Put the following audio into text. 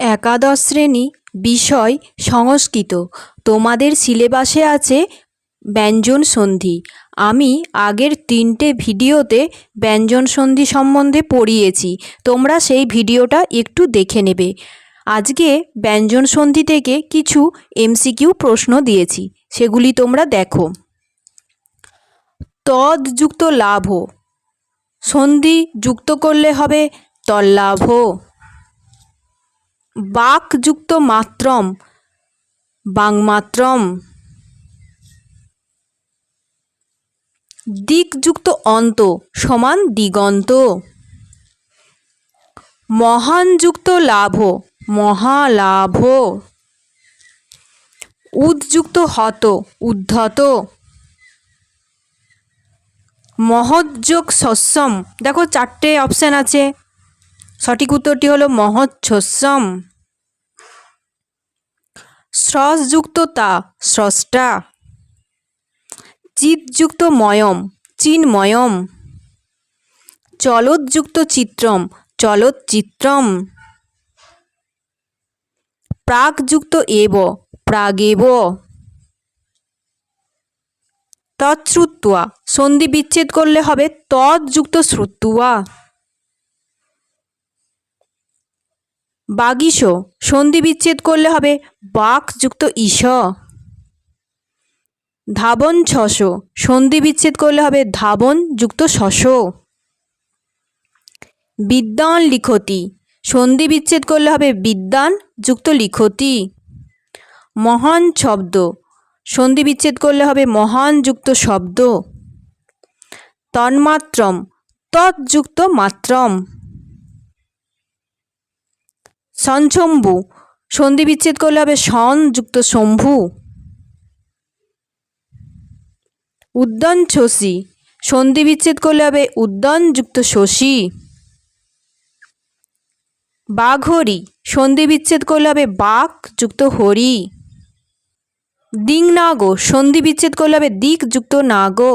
একাদশ শ্রেণি বিষয় সংস্কৃত। তোমাদের সিলেবাসে আছে ব্যঞ্জন সন্ধি। আমি আগের তিনটে ভিডিওতে ব্যঞ্জন সন্ধি সম্বন্ধে পড়িয়েছি। তোমরা সেই ভিডিওটা একটু দেখে নেবে। আজকে ব্যঞ্জন সন্ধি থেকে কিছু এমসিকিউ প্রশ্ন দিয়েছি। সেগুলি তোমরা দেখো। তদ্যুক্ত লাভ সন্ধি যুক্ত করলে হবে তল্লাভ বাকযুক্ত মাত্রম, বাংমাত্রম। দিকযুক্ত অন্ত সমান দিগন্ত। মহানযুক্ত লাভ, মহালাভ। উদযুক্ত হত, উদ্ধত। মহৎযোগ সস্যম। দেখো চারটে অপশান আছে। সঠিক উত্তরটি হলো মহৎসস্যম। স্রসযুক্ত তা স্রষ্টা। চিৎযুক্ত ময়ম চিন্ময়ম। চলৎযুক্ত চিত্রম চলচ্চিত্রম প্রাকযুক্ত এব, প্রাগেব। তৎশ্রুত্বা সন্ধি বিচ্ছেদ করলে হবে তৎযুক্ত শ্রুত্বা বাগীশ সন্ধি বিচ্ছেদ করলে হবে বাক যুক্ত ঈশ। ধাবন ছশ, সন্ধি বিচ্ছেদ করলে হবে ধাবন যুক্ত শশ। বিদ্যান লিখতি, সন্ধি বিচ্ছেদ করলে হবে বিদ্যান যুক্ত লিখতি। মহান শব্দ, সন্ধি বিচ্ছেদ করলে হবে মহান যুক্ত শব্দ। তন্মাত্রম, তৎযুক্ত মাত্রম। সঞ্চম্বু। সন্ধি বিচ্ছেদ করলে হবে সন যুক্ত শম্ভু। উদ্যান শশী। সন্ধি বিচ্ছেদ করলে হবে উদ্যান যুক্ত শশী। বাঘরি সন্ধি বিচ্ছেদ করলে হবে বাক যুক্ত হরি। দিং নাগো সন্ধি বিচ্ছেদ করলে হবে দিক যুক্ত নাগো।